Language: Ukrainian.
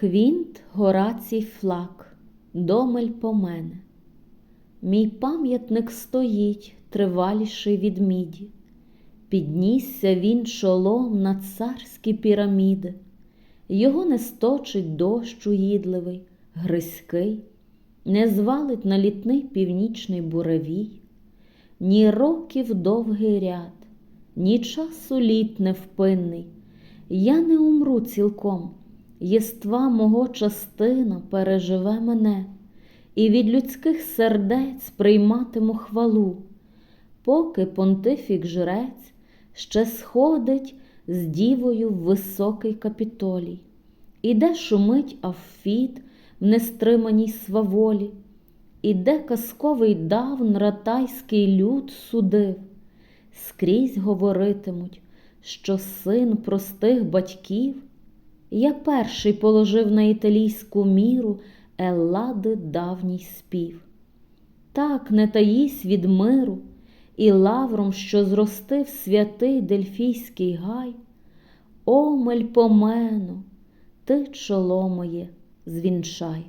Квінт Горацій Флак, домель по мене. Мій пам'ятник стоїть, триваліший від міді. Піднісся він чолом на царські піраміди, Його не сточить дощ уїдливий, гризький, не звалить на літний північний буревій, ні років довгий ряд, ні часу літ невпинний. Я не умру цілком, єства мого частина переживе мене, і від людських сердець прийматиму хвалу, поки понтифік жрець ще сходить з дівою в високий капітолій, іде шумить Аффіт в нестриманій сваволі, іде казковий давн ратайський люд судив, скрізь говоритимуть, що син простих батьків, я перший положив на італійську міру Еллади давній спів. Так не таїсь від миру, і лавром, що зростив святий Дельфійський гай, О, Мельпомено, ти чоло моє звінчай.